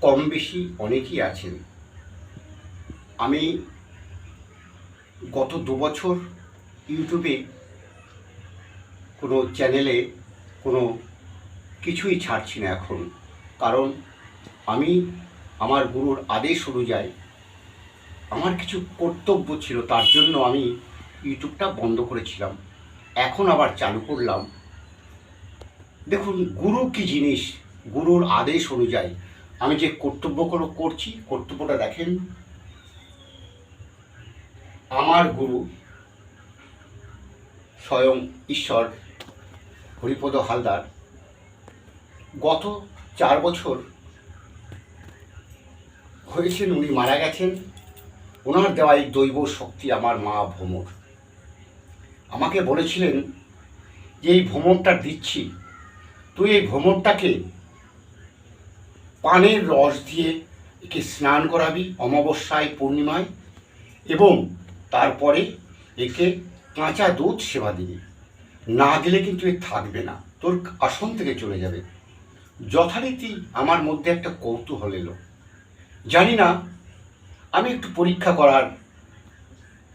কম বেশি অনেকেই আছেন। আমি গত দু বছর ইউটিউবে কোনো চ্যানেলে কোনো কিছুই ছাড়ছি না এখন। কারণ আমি, আমার গুরুর আদেশ অনুযায়ী আমার কিছু কর্তব্য ছিল, তার জন্য আমি ইউটিউবটা বন্ধ করেছিলাম। এখন আবার চালু করলাম। দেখুন, গুরু কি জিনিস? গুরুর আদেশ অনুযায়ী আমি যে কর্তব্যগুলো করছি, কর্তব্যটা দেখেন। আমার গুরু স্বয়ং ঈশ্বর হরিপদ হালদার গত চার বছর হয়েছেন, উনি মারা গেছেন। ওনার দেওয়া এই দৈব শক্তি আমার মা ভ্রমর। আমাকে বলেছিলেন যে, এই ভ্রমরটা দিচ্ছি। তুই এই ভ্রমরটাকে পানের রস দিয়ে একে স্নান করাবি অমাবস্যায়, পূর্ণিমায় এবং তারপরে একে কাঁচা দুধ সেবা দিবি। না দিলে কিন্তু এ থাকবে না। তোর আসন থেকে চলে যাবে। যথারীতি আমার মধ্যে একটা কৌতূহল এলো। জানি না, আমি একটু পরীক্ষা করার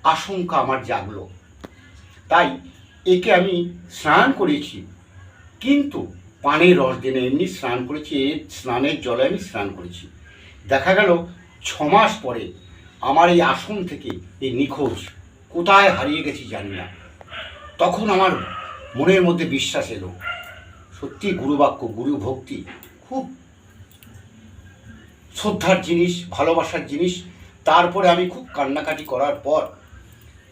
আশঙ্কা আমার জাগলো। তাই একে আমি স্নান করেছি কিন্তু পানের রস দিনে এমনি স্নান করেছি স্নানের জলে আমি স্নান করেছি। দেখা গেল ছ মাস পরে আমার এই আসন থেকে এই নিখোঁজ কোথায় হারিয়ে গেছি জানি না। তখন আমার মনের মধ্যে বিশ্বাস এলো, সত্যি গুরুবাক্য, গুরু ভক্তি খুব শ্রদ্ধার জিনিস, ভালোবাসার জিনিস। তারপরে আমি খুব কান্নাকাটি করার পর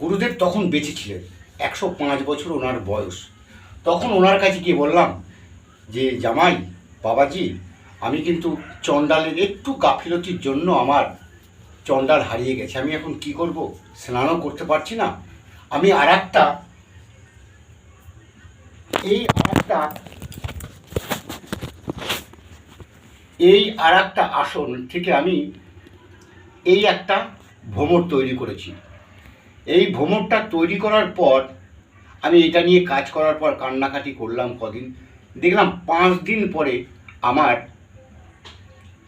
গুরুদেব তখন বেঁচে ছিলেন, একশো পাঁচ বছর ওনার বয়স। তখন ওনার কাছে গিয়ে বললাম যে জামাই, বাবাজি, আমি কিন্তু চণ্ডালের একটু গাফিলতির জন্য আমার চণ্ডাল হারিয়ে গেছে। আমি এখন কি করব? স্নানও করতে পারছি না। আমি আর একটা এই আর একটা এই আর একটা আসন থেকে আমি এই একটা ভ্রমর তৈরি করেছি। এই ভ্রমরটা তৈরি করার পর, আমি এটা নিয়ে কাজ করার পর কান্নাকাটি করলাম কদিন। দেখলাম পাঁচ দিন পরে আমার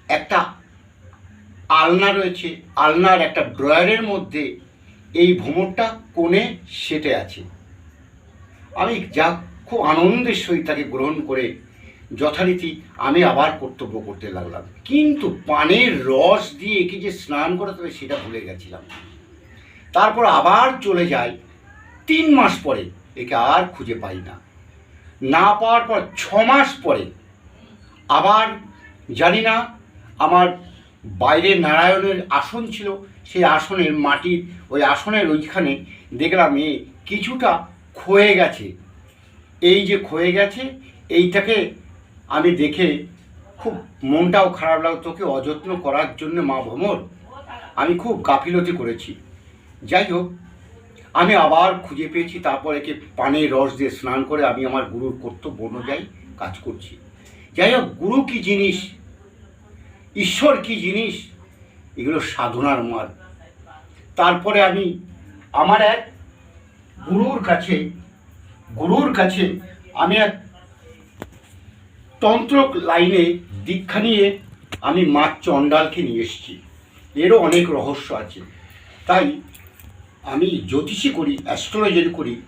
একটা আলনা রয়েছে, আলনার একটা ড্রয়ারের মধ্যে এই ভ্রমরটা কোণে সেটে আছে। আমি যা খুব আনন্দের সহিত তাকে গ্রহণ করে যথারীতি আমি আবার কর্তব্য করতে লাগলাম। কিন্তু পানের রস দিয়ে একে যে স্নান করাতে হবে সেটা ভুলে গেছিলাম। তারপর আবার চলে যায় তিন মাস পরে, একে আর খুঁজে পাই না। না পাওয়ার পর ছ মাস পরে, আবার জানি না আমার বাইরে নারায়ণের আসন ছিল, সেই আসনের মাটির ওই আসনের ওইখানে দেখলাম এ কিছুটা ক্ষয়ে গেছে। এই যে ক্ষয়ে গেছে, এইটাকে আমি দেখে খুব মনটাও খারাপ লাগল, তোকে অযত্ন করার জন্য মা ভ্রমর, আমি খুব গাফিলতি করেছি। যাই হোক আমি আবার খুঁজে পেয়েছি, তারপর একে পানে রস দিয়ে স্নান করে আমি আমার গুরুর কর্তব্য অনুযায়ী কাজ করছি। যাই হোক, গুরু কি জিনিস, ঈশ্বর কি জিনিস, এগুলো সাধনার মার তারপরে আমি আমার এক গুরুর কাছে গুরুর কাছে আমি এক তন্ত্র লাইনে দীক্ষা নিয়ে আমি মা চণ্ডালকে নিয়ে এসেছি। এরও অনেক রহস্য আছে। তাই আমি জ্যোতিষী করি অ্যাস্ট্রোলজি করি।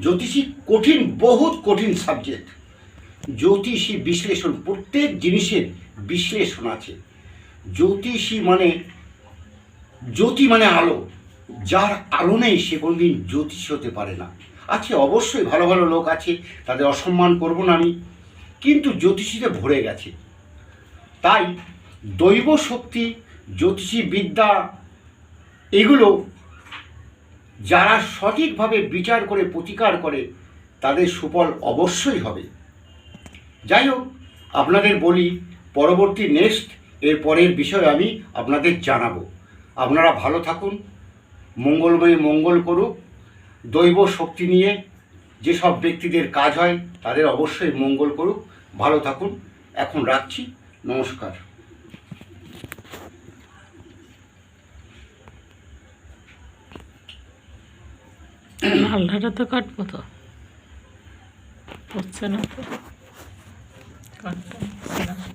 জ্যোতিষী কঠিন, বহুত কঠিন সাবজেক্ট জ্যোতিষী বিশ্লেষণ, প্রত্যেক জিনিসের বিশ্লেষণ আছে। জ্যোতিষী মানে জ্যোতি মানে আলো। যার আলো নেই, সে কোনোদিন জ্যোতিষী হতে পারে না। আছে, অবশ্যই ভালো ভালো লোক আছে, তাদের অসম্মান করব না আমি। কিন্তু জ্যোতিষীতে ভরে গেছে। তাই দৈব শক্তি, জ্যোতিষী বিদ্যা, এগুলো যারা সঠিকভাবে বিচার করে, প্রতিকার করে, তাদের সুফল অবশ্যই হবে। যাই হোক, আপনাদের বলি, পরবর্তী নেক্সট এর পরের বিষয় আমি আপনাদের জানাব। আপনারা ভালো থাকুন, মঙ্গলময় মঙ্গল করুক, দৈব শক্তি নিয়ে যেসব ব্যক্তিদের কাজ হয়, তাদের অবশ্যই মঙ্গল করুক। ভালো থাকুন, এখন রাখছি, নমস্কার। আলনাটা তো কাটবো তো। হচ্ছে না তো। কাটতে না।